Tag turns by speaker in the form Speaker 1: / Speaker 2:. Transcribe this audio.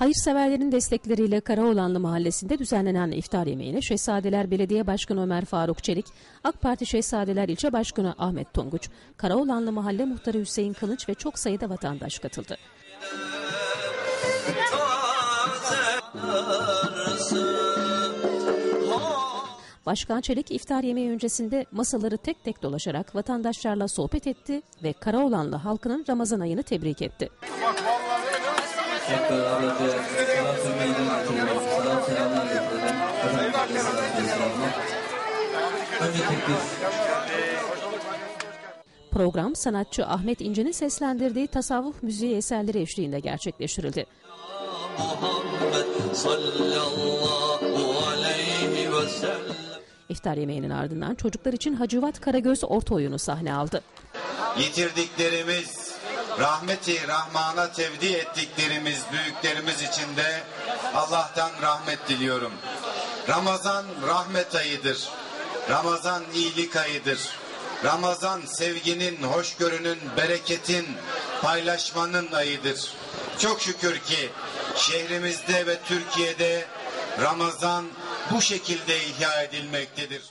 Speaker 1: Hayırseverlerin destekleriyle Karaoğlanlı Mahallesi'nde düzenlenen iftar yemeğine Şehzadeler Belediye Başkanı Ömer Faruk Çelik, AK Parti Şehzadeler İlçe Başkanı Ahmet Tonguç, Karaoğlanlı Mahalle Muhtarı Hüseyin Kılıç ve çok sayıda vatandaş katıldı. Başkan Çelik iftar yemeği öncesinde masaları tek tek dolaşarak vatandaşlarla sohbet etti ve Karaoğlanlı halkının Ramazan ayını tebrik etti. Program sanatçı Ahmet İnce'nin seslendirdiği tasavvuf müziği eserleri eşliğinde gerçekleştirildi. İftar yemeğinin ardından çocuklar için Hacivat Karagöz orta oyunu sahne aldı.
Speaker 2: Yitirdiklerimiz, rahmeti rahmana tevdi ettiklerimiz büyüklerimiz için de Allah'tan rahmet diliyorum. Ramazan rahmet ayıdır. Ramazan iyilik ayıdır. Ramazan sevginin, hoşgörünün, bereketin, paylaşmanın ayıdır. Çok şükür ki şehrimizde ve Türkiye'de Ramazan bu şekilde ihya edilmektedir.